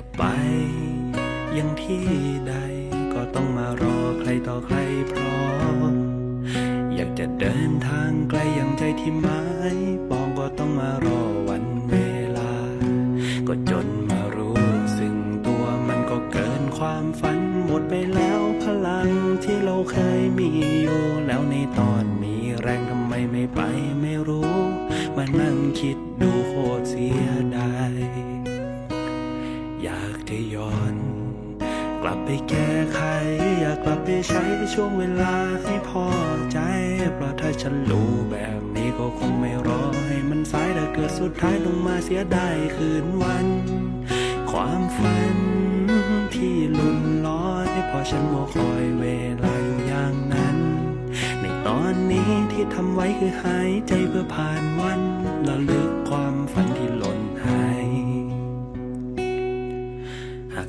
จะไป ยังที่ใด ก็ต้องมารอใครต่อใครพร้อม อยากจะเดินทางไกลอย่างใจที่หมายปองก็ต้องมารอวันเวลา ก็จนมารู้ซึ่งตัวมันก็เกินความฝันหมดไปแล้วพลังที่เราเคยมีอยู่ แล้วในตอนมีแรงทำไมไม่ไปไม่รู้ มานั่งคิดดูโคตรเสียดาย ลับไปแก้ไข อยากกลับไปใช้ช่วงเวลาให้พอใจ เพราะถ้าฉันรู้แบบนี้ก็คงไม่รอให้มันสายแต่เกิดสุดท้ายต้องมาเสียดายคืนวัน ความฝันที่ลุนลอยเพราะฉันมัวคอยเวลาอยู่อย่างนั้น ในตอนนี้ที่ทำไว้คือหายใจเพื่อผ่านวัน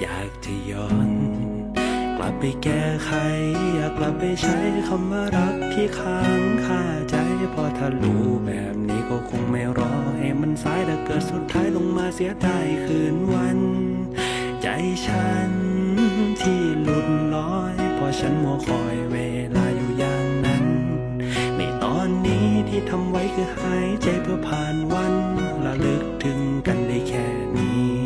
อยากจะย้อน กลับไปแก้ไข อยากกลับไปใช้คำว่ารักที่ค้างคาใจพอถ้ารู้แบบนี้ก็คงไม่รอให้มันสายแต่เกิดสุดท้ายลงมาเสียดายคืนวัน ใจฉันที่หลุดลอยพราะฉันมัวคอยเวลาอยู่อย่างนั้น ในตอนนี้ที่ทำไว้คือหายใจเพื่อผ่านวันระลึกถึงกันได้แค่นี้